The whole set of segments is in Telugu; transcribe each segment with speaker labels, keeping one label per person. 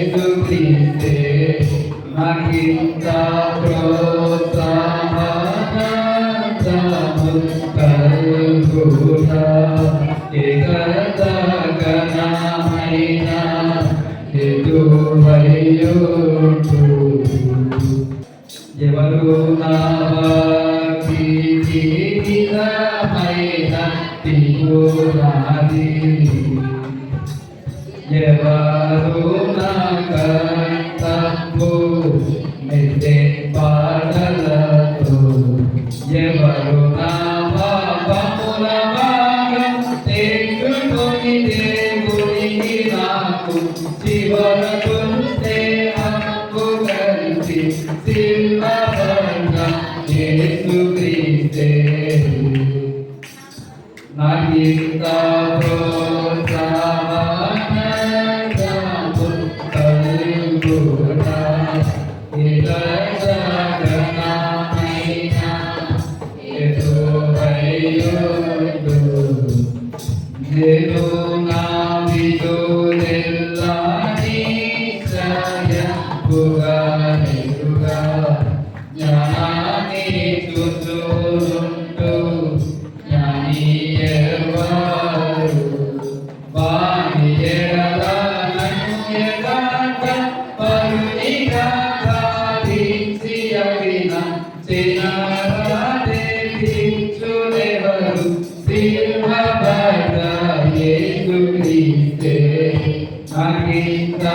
Speaker 1: యేసుక్రీస్తే నాకింత ప్రోత్సాహము కలుగుట ఏకత గణమైన ఎదువయ్యుంటు ఎవరు నా భక్తి తీరమైన తిరునాది ఎవరు నాకంతము మెచ్చే పాటలతో ఎవరు నా పాపముల భారం తెచ్చుకొని దేవుడికి నాకు చివరకు హక్కు अहिंसा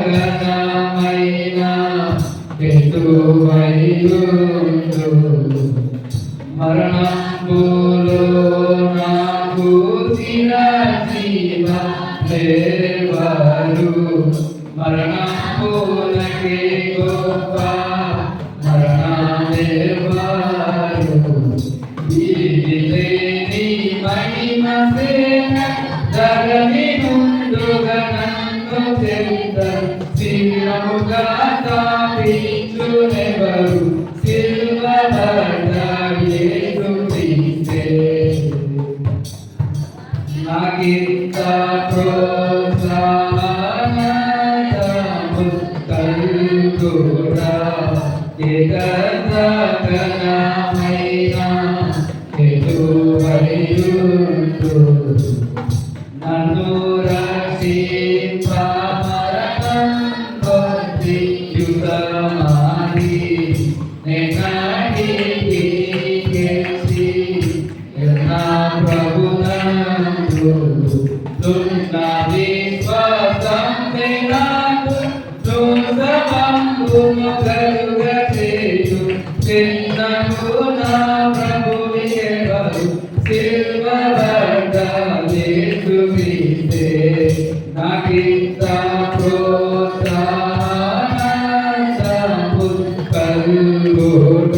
Speaker 1: మహిమ సేన జగని ముందుగా చెంత శిరముగా తాపించునెవరు? Então